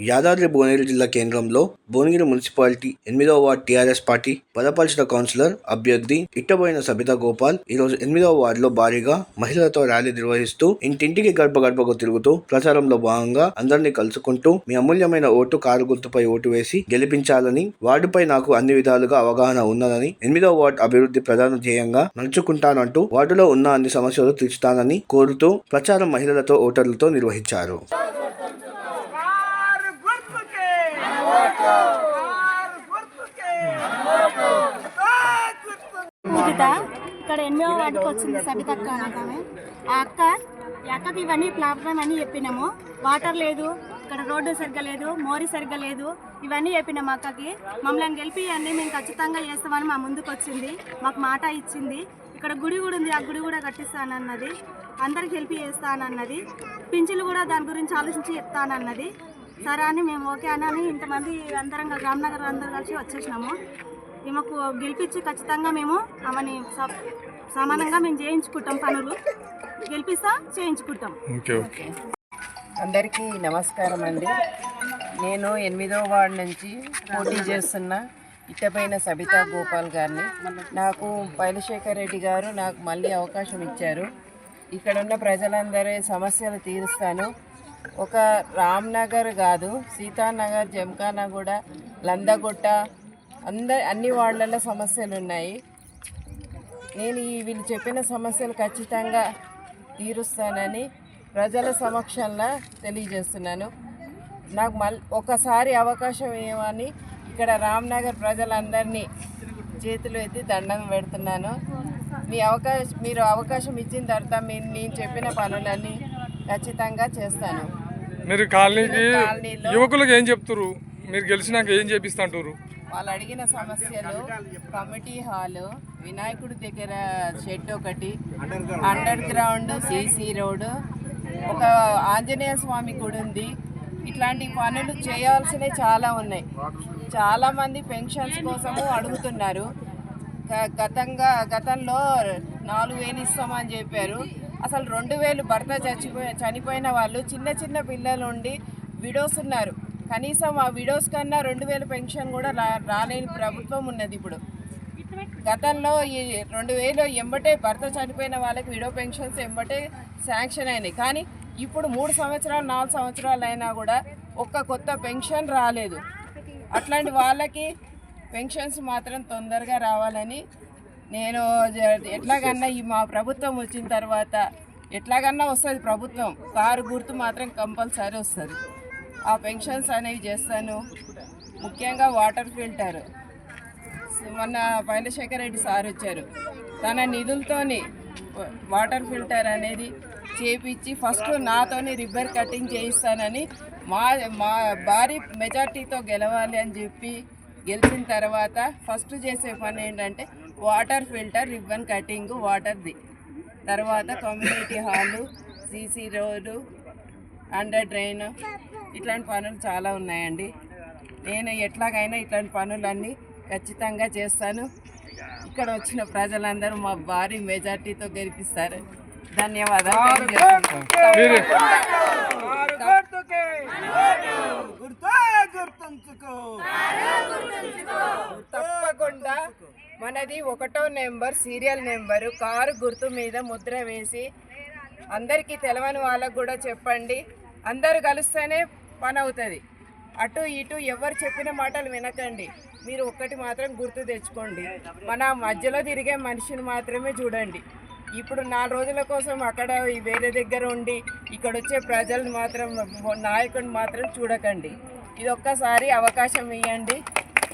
యాదాద్రి భువనగిరి జిల్లా కేంద్రంలో భువనగిరి మున్సిపాలిటీ ఎనిమిదవ వార్డు టీఆర్ఎస్ పార్టీ బలపరిచిన కౌన్సిలర్ అభ్యర్థి ఇట్టబోయిన సబితా గోపాల్ ఈ రోజు ఎనిమిదవ వార్డులో భారీగా మహిళలతో ర్యాలీ నిర్వహిస్తూ ఇంటింటికి గడప గడపకు తిరుగుతూ ప్రచారంలో భాగంగా అందరినీ కలుసుకుంటూ మీ అమూల్యమైన ఓటు కారు గుర్తుపై ఓటు వేసి గెలిపించాలని వార్డుపై నాకు అన్ని విధాలుగా అవగాహన ఉన్నదని ఎనిమిదవ వార్డు అభివృద్ధి ప్రధాన ధ్యేయంగా నడుచుకుంటానంటూ వార్డులో ఉన్న అన్ని సమస్యలు తీర్చుతానని కోరుతూ ప్రచారం మహిళలతో ఓటర్లతో నిర్వహించారు కారు గుర్తుకే కారు గుర్తుకే కారు గుర్తు సబిత ఇక్కడ ఎన్నో వాటికి వచ్చింది సబిత అక్క ఆ అక్క అక్కకి ఇవన్నీ ప్రాబ్లం అని చెప్పినాము. వాటర్ లేదు ఇక్కడ రోడ్డు సరిగ్గా లేదు మోరి సరిగ్గా లేదు. ఇవన్నీ చెప్పినాము అక్కకి. మమ్మల్ని గెలిపియండి మేము ఖచ్చితంగా చేస్తామని మా ముందుకు వచ్చింది. మాకు మాట ఇచ్చింది. ఇక్కడ గుడి కూడా ఉంది ఆ గుడి కూడా కట్టిస్తానన్నది. అందరికి హెల్ప్ చేస్తానన్నది. పింఛన్లు కూడా దాని గురించి ఆలోచించి చెప్తానన్నది. సరే అని మేము ఓకే అని అని ఇంతమంది అందరం రామ్నగర్ అందరు కలిసి వచ్చేసినాము. ఈమెకు గెలిపించి ఖచ్చితంగా మేము ఆమెని సమానంగా మేము చేయించుకుంటాం పనులు. గెలిపిస్తా చేయించుకుంటాం. అందరికీ నమస్కారం అండి. నేను ఎనిమిదో వార్డు నుంచి పోటీ చేస్తున్న ఇట్టపైన సబితా గోపాల్ గారిని. నాకు పైలశేఖర్ రెడ్డి గారు నాకు మళ్ళీ అవకాశం ఇచ్చారు. ఇక్కడ ఉన్న ప్రజలందరి సమస్యలు తీరుస్తాను. ఒక రామ్నగర్ కాదు సీతానగర్ జమఖానగూడ లందగుట్ట అందరి అన్ని వార్డులలో సమస్యలు ఉన్నాయి నేను ఈ వీళ్ళు చెప్పిన సమస్యలు ఖచ్చితంగా తీరుస్తానని ప్రజల సమక్షంలో తెలియజేస్తున్నాను. నాకు మల్ ఒకసారి అవకాశం ఏమని ఇక్కడ రామ్నగర్ ప్రజలందరినీ చేతులు ఎత్తి దండం పెడుతున్నాను. మీ అవకాశం మీరు అవకాశం ఇచ్చిన తర్వాత మీరు నేను చెప్పిన పనులన్నీ ఖచ్చితంగా చేస్తాను. మీరు కాలనీకి యువకులకు ఏం చెప్తురు మీరు గెలిచినాక ఏం చేపిస్తుంటారు వాళ్ళు అడిగిన సమస్యలు కమిటీ హాలు వినాయకుడి దగ్గర షెడ్ ఒకటి అండర్ గ్రౌండ్ సీసీ రోడ్ ఒక ఆంజనేయ స్వామి గుడి ఉంది. ఇట్లాంటి పనులు చేయాల్సినవి చాలా ఉన్నాయి. చాలామంది పెన్షన్స్ కోసము అడుగుతున్నారు. గ- గతంగా గతంలో నాలుగు వేలు ఇస్తామని చెప్పారు. అసలు రెండు వేలు భర్త చచ్చిపోయి చనిపోయిన వాళ్ళు చిన్న చిన్న పిల్లలు ఉండి విడోస్ ఉన్నారు కనీసం ఆ విడోస్ కన్నా రెండు వేల పెన్షన్ కూడా రా రాలేని ప్రభుత్వం ఉన్నది ఇప్పుడు. గతంలో ఈ రెండు వేలు ఎంబటే భర్త చనిపోయిన వాళ్ళకి విడో పెన్షన్స్ ఎంబటే శాంక్షన్ అయినాయి. కానీ ఇప్పుడు మూడు సంవత్సరాలు నాలుగు సంవత్సరాలు అయినా కూడా ఒక్క కొత్త పెన్షన్ రాలేదు. అట్లాంటి వాళ్ళకి పెన్షన్స్ మాత్రం తొందరగా రావాలని నేను ఎట్లాగన్నా ఈ మా ప్రభుత్వం వచ్చిన తర్వాత ఎట్లాగన్నా వస్తుంది ప్రభుత్వం. కారు గుర్తు మాత్రం కంపల్సరీ వస్తుంది. ఆ పెన్షన్స్ అనేవి చేస్తాను. ముఖ్యంగా వాటర్ ఫిల్టర్. మొన్న పైలశేఖర్ రెడ్డి సార్ వచ్చారు. తన నిధులతోని వాటర్ ఫిల్టర్ అనేది చేపించి ఫస్ట్ నాతోని రిబ్బర్ కటింగ్ చేయిస్తానని మా మా భారీ మెజార్టీతో గెలవాలి అని చెప్పి గెలిచిన తర్వాత ఫస్ట్ చేసే పని ఏంటంటే వాటర్ ఫిల్టర్ రిబ్బన్ కటింగ్ వాటర్ది. తర్వాత community hall CC road under drain ఇట్లాంటి పనులు చాలా ఉన్నాయండి. నేను ఎట్లాగైనా ఇట్లాంటి పనులన్నీ ఖచ్చితంగా చేస్తాను. ఇక్కడ వచ్చిన ప్రజలందరూ మా భారీ మెజార్టీతో గెలిపిస్తారు. ధన్యవాదాలు. తప్పకుండా మనది ఒకటో నెంబర్ సీరియల్ నెంబరు కారు గుర్తు మీద ముద్ర వేసి అందరికీ తెలవని వాళ్ళకు కూడా చెప్పండి. అందరూ కలిస్తేనే పని అవుతుంది అటు ఇటు ఎవరు చెప్పిన మాటలు వినకండి. మీరు ఒక్కటి మాత్రం గుర్తు తెచ్చుకోండి. మన మధ్యలో తిరిగే మనిషిని మాత్రమే చూడండి. ఇప్పుడు నాలుగు రోజుల కోసం అక్కడ వేరే దగ్గర ఉండి ఇక్కడ వచ్చే ప్రజలను మాత్రం నాయకుడిని మాత్రం చూడకండి. ఇది ఒక్కసారి అవకాశం ఇవ్వండి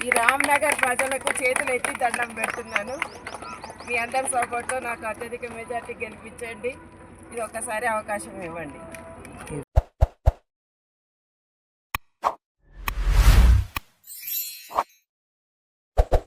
ఈ రామ్నగర్ ప్రజలకు చేతులు ఎత్తి దండం పెడుతున్నాను. మీ అందరి సపోర్ట్తో నాకు అత్యధిక మెజార్టీ గెలిపించండి. ఇది ఒక్కసారి అవకాశం ఇవ్వండి.